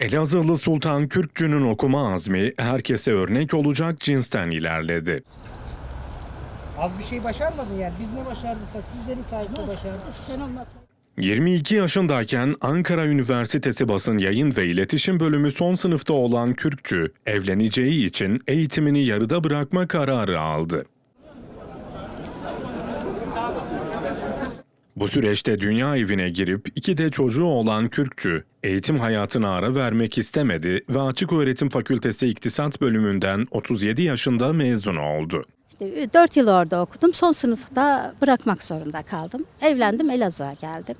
Elazığlı Sultan Kürkçü'nün okuma azmi herkese örnek olacak cinsten ilerledi. Az bir şey başarmadın yani. Biz ne başardıysa sizlerin sayesinde başardık. Sen olmasaydın. 22 yaşındayken Ankara Üniversitesi Basın Yayın ve İletişim Bölümü son sınıfta olan Kürkçü, evleneceği için eğitimini yarıda bırakma kararı aldı. Bu süreçte dünya evine girip iki de çocuğu olan Kürkçü, eğitim hayatına ara vermek istemedi ve Açık Öğretim Fakültesi İktisat Bölümünden 37 yaşında mezun oldu. İşte 4 yıl orada okudum. Son sınıfta bırakmak zorunda kaldım. Evlendim, Elazığ'a geldim.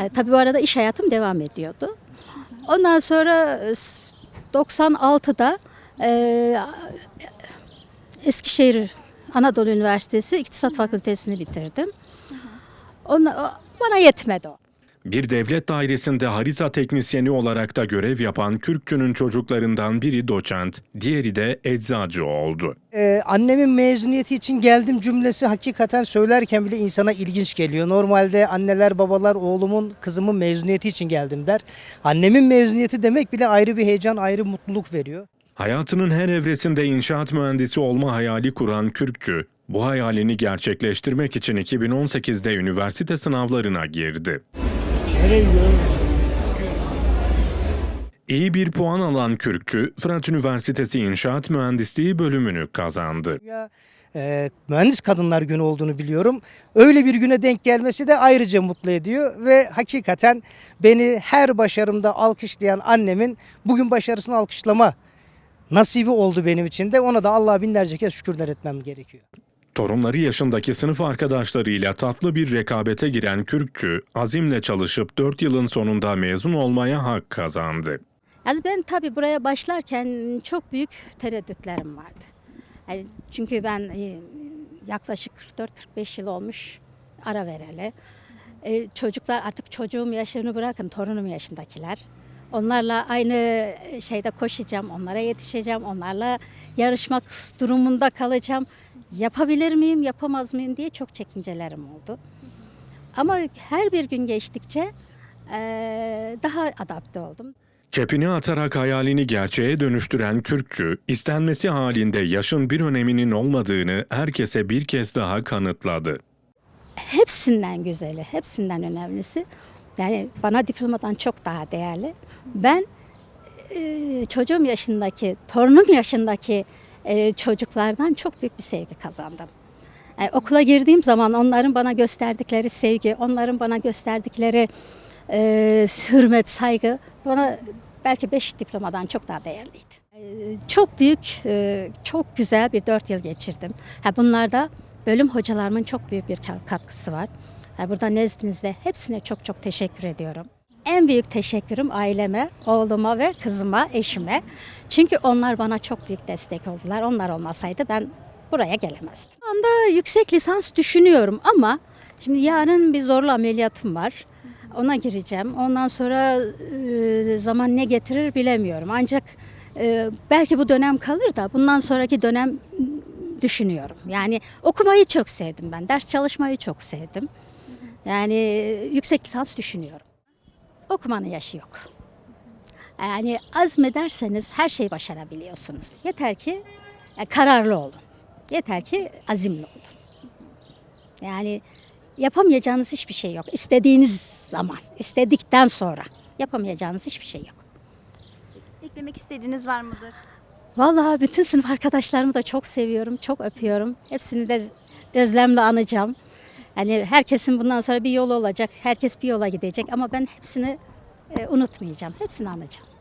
E, tabii bu arada iş hayatım devam ediyordu. Ondan sonra e, s- 96'da e, Eskişehir Anadolu Üniversitesi İktisat Fakültesini bitirdim. Ona, o- bana yetmedi o. Bir devlet dairesinde harita teknisyeni olarak da görev yapan Kürkçü'nün çocuklarından biri doçent, diğeri de eczacı oldu. Ee, annemin mezuniyeti için geldim cümlesi hakikaten söylerken bile insana ilginç geliyor. Normalde anneler babalar oğlumun kızımın mezuniyeti için geldim der. Annemin mezuniyeti demek bile ayrı bir heyecan ayrı mutluluk veriyor. Hayatının her evresinde inşaat mühendisi olma hayali kuran Kürkçü, bu hayalini gerçekleştirmek için 2018'de üniversite sınavlarına girdi. İyi bir puan alan Kürkçü, Fırat Üniversitesi İnşaat Mühendisliği bölümünü kazandı. Ya, e, mühendis kadınlar günü olduğunu biliyorum. Öyle bir güne denk gelmesi de ayrıca mutlu ediyor ve hakikaten beni her başarımda alkışlayan annemin bugün başarısını alkışlama nasibi oldu benim için de ona da Allah'a binlerce kez şükürler etmem gerekiyor. Torunları yaşındaki sınıf arkadaşlarıyla tatlı bir rekabete giren Kürkçü, azimle çalışıp 4 yılın sonunda mezun olmaya hak kazandı. Yani ben tabii buraya başlarken çok büyük tereddütlerim vardı. Yani çünkü ben e, yaklaşık 44-45 yıl olmuş ara vereli. E, çocuklar artık çocuğum yaşını bırakın torunum yaşındakiler. Onlarla aynı şeyde koşacağım, onlara yetişeceğim, onlarla yarışmak durumunda kalacağım. Yapabilir miyim, yapamaz mıyım diye çok çekincelerim oldu. Ama her bir gün geçtikçe daha adapte oldum. Kepini atarak hayalini gerçeğe dönüştüren Kürkçü, istenmesi halinde yaşın bir öneminin olmadığını herkese bir kez daha kanıtladı. hepsinden güzeli, hepsinden önemlisi. Yani bana diplomadan çok daha değerli. Ben çocuğum yaşındaki, torunum yaşındaki e, çocuklardan çok büyük bir sevgi kazandım. E, okula girdiğim zaman onların bana gösterdikleri sevgi, onların bana gösterdikleri e, hürmet, saygı bana belki beş diplomadan çok daha değerliydi. E, çok büyük, e, çok güzel bir dört yıl geçirdim. Ha, bunlarda bölüm hocalarımın çok büyük bir ka- katkısı var. Ha, burada nezdinizde hepsine çok çok teşekkür ediyorum. En büyük teşekkürüm aileme, oğluma ve kızıma, eşime. Çünkü onlar bana çok büyük destek oldular. Onlar olmasaydı ben buraya gelemezdim. Şu anda yüksek lisans düşünüyorum ama şimdi yarın bir zorlu ameliyatım var. Ona gireceğim. Ondan sonra zaman ne getirir bilemiyorum. Ancak belki bu dönem kalır da bundan sonraki dönem düşünüyorum. Yani okumayı çok sevdim ben. Ders çalışmayı çok sevdim. Yani yüksek lisans düşünüyorum. Okumanın yaşı yok. Yani azmederseniz her şeyi başarabiliyorsunuz. Yeter ki e, kararlı olun. Yeter ki azimli olun. Yani yapamayacağınız hiçbir şey yok. İstediğiniz zaman, istedikten sonra yapamayacağınız hiçbir şey yok. Eklemek istediğiniz var mıdır? Vallahi bütün sınıf arkadaşlarımı da çok seviyorum, çok öpüyorum. Hepsini de özlemle anacağım. Yani herkesin bundan sonra bir yolu olacak, herkes bir yola gidecek ama ben hepsini e, unutmayacağım, hepsini anacağım.